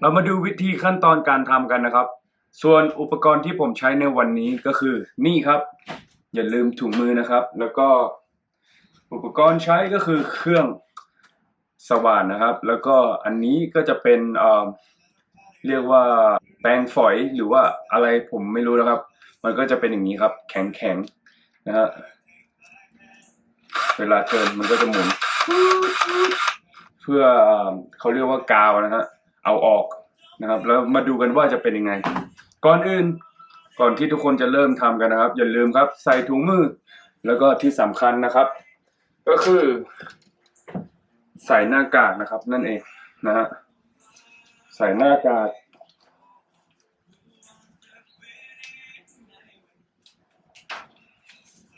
เรามาดูวิธีขั้นตอนการทำกันนะครับ ส่วนอุปกรณ์ที่ผมใช้ในวันนี้ก็คือนี่ครับ อย่าลืมถุงมือนะครับ แล้วก็อุปกรณ์ใช้ก็คือเครื่องสว่านนะครับ แล้วก็อันนี้ก็จะเป็นเอ่อเรียกว่าแปรงฝอยหรือว่าอะไรผมไม่รู้นะครับ มันก็จะเป็นอย่างนี้ครับ แข็งแข็งนะฮะเวลาเทินมันก็จะหมุน เพื่อเขาเรียกว่ากาวนะฮะ เอาออกนะครับ แล้วมาดูกันว่าจะเป็นยังไง ก่อนอื่นก่อนที่ทุกคนจะเริ่มทำกันนะครับ อย่าลืมครับใส่ถุงมือ แล้วก็ที่สำคัญนะครับ ก็คือ ใส่หน้ากากนะครับ นั่นเองนะฮะใส่หน้ากาก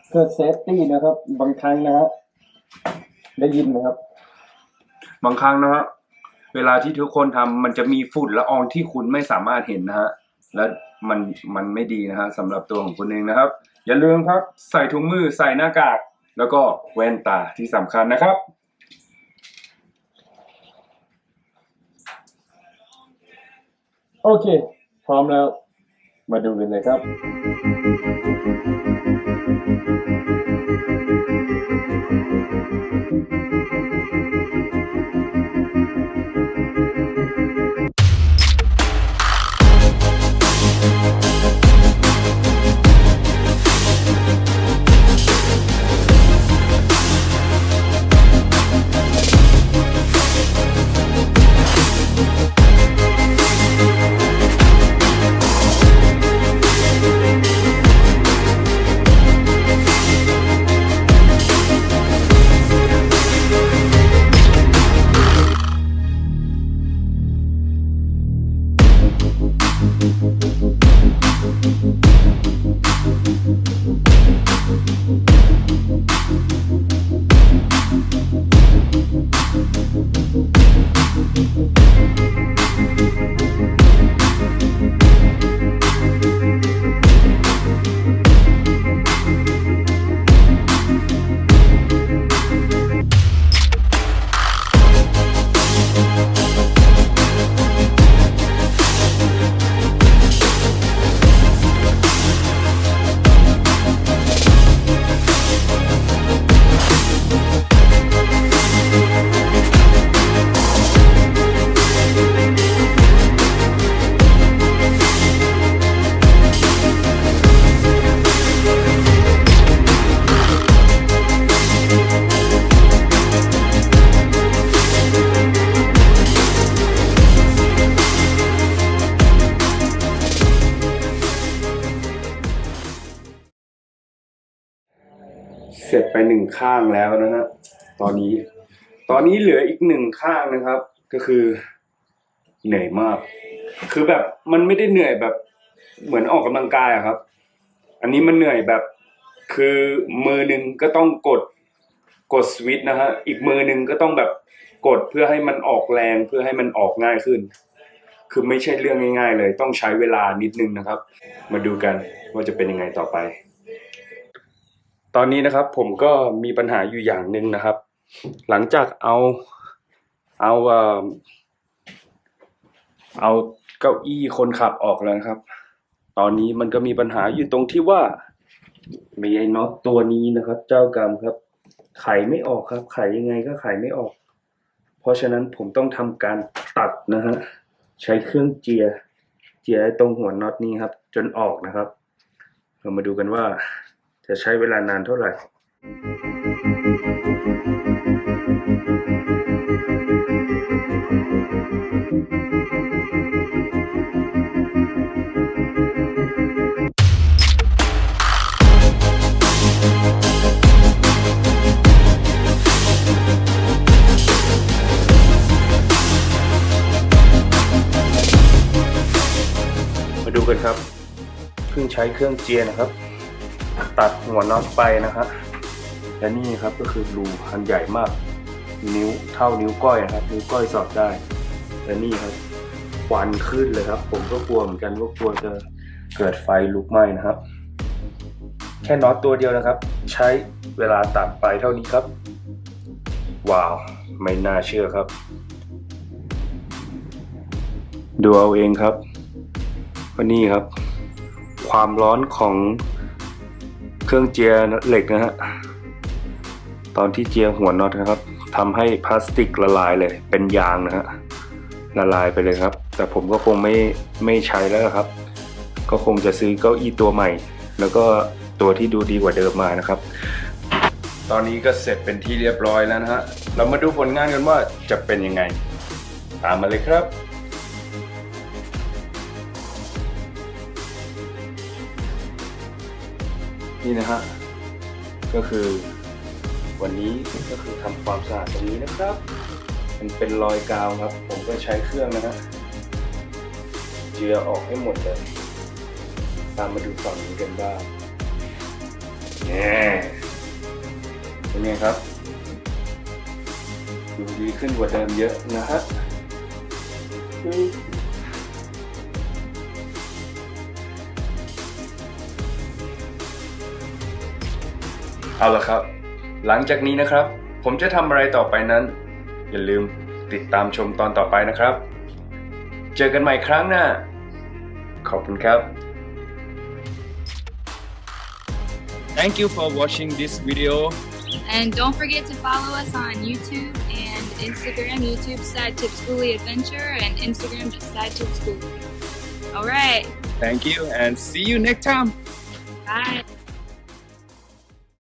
เพื่อเซฟตี้นะครับ บางครั้งนะฮะได้ยินไหมครับ บางครั้งนะฮะ เวลาที่ทุกคนทำมันจะมีฝุ่นละอองที่คุณไม่สามารถเห็นนะฮะ และมันมันไม่ดีนะฮะสำหรับตัวของคุณเองนะครับ อย่าลืมครับใส่ถุงมือใส่หน้ากาก แล้วก็แว่นตาที่สำคัญนะครับ โอเค พร้อมแล้ว มาดูกันเลยครับ เสร็จไปหนึ่งข้างแล้วนะฮะตอนนี้ ตอนนี้เหลืออีกหนึ่งข้างนะครับ ก็คือ เหนื่อยมาก คือแบบมันไม่ได้เหนื่อยแบบเหมือนออกกำลังกายอะครับ อันนี้มันเหนื่อยแบบ คือมือหนึ่งก็ต้องกดกดสวิตช์นะฮะอีกมือหนึ่งก็ต้องแบบกดเพื่อให้มันออกแรงเพื่อให้มันออกง่ายขึ้น คือไม่ใช่เรื่องง่าย ๆ เลย ต้องใช้เวลานิดนึงนะครับ มาดูกันว่าจะเป็นยังไงต่อไป ตอนนี้นะครับผมก็มีปัญหาอยู่อย่างหนึ่งนะครับ หลังจากเอาเอาเอาเก้าอี้คนขับออกแล้วนะครับ ตอนนี้มันก็มีปัญหาอยู่ตรงที่ว่า มีไอ้น็อตตัวนี้นะครับ เจ้ากรรมครับ ไขไม่ออกครับ ไขยังไงก็ไขไม่ออก เพราะฉะนั้นผมต้องทำการตัดนะฮะใช้เครื่องเจียเจียตรงหัวน็อตนี้ครับ จนออกนะครับ เรามาดูกันว่า จะใช้เวลานานเท่าไหร่มาดูกันครับ เพิ่งใช้เครื่องเจียนะครับ ตัดหัวน็อตไปนะฮะและนี่ครับก็คือรูอันใหญ่มาก นิ้วเท่านิ้วก้อยนะครับ นิ้วก้อยสอดได้และนี่ครับควันขึ้นเลยครับ ผมก็กลัวเหมือนกันว่ากลัวจะเกิดไฟลุกไหม้นะครับ แค่น็อตตัวเดียวนะครับ ใช้เวลาตัดไปเท่านี้ครับ ว้าว ไม่น่าเชื่อครับ ดูเอาเองครับว่านี่ครับ ความร้อนของ เครื่องเจียร์เหล็กนะฮะ ตอนที่เจียร์หัวน็อตนะครับทำให้พลาสติกละลายเลย เป็นยางนะฮะละลายไปเลยครับ แต่ผมก็คงไม่ไม่ใช้แล้วครับ ก็คงจะซื้อเก้าอี้ตัวใหม่ แล้วก็ตัวที่ดูดีกว่าเดิมมานะครับ ตอนนี้ก็เสร็จเป็นที่เรียบร้อยแล้วนะฮะ เรามาดูผลงานกันว่าจะเป็นยังไง ตามมาเลยครับ นี่นะฮะก็คือวันนี้ก็คือทำความสะอาดตรงนี้นะครับ มันเป็นรอยกาวครับ ผมก็ใช้เครื่องนะฮะเจือออกให้หมดเลย ตามมาดูฝั่งนี้กันบ้างแง่เป็นไงครับดูดีขึ้นกว่าเดิมเยอะนะฮะ เอาละครับ หลังจากนี้นะครับ ผมจะทำอะไรต่อไปนั้น อย่าลืมติดตามชมตอนต่อไปนะครับ เจอกันใหม่ครั้งหน้า ขอบคุณครับ Thank you for watching this video. And don't forget to follow us on YouTube and Instagram, YouTube Side Tip Schoolie Adventure, and Instagram just Side Tip Schoolie. All right, Thank you and see you next time. bye.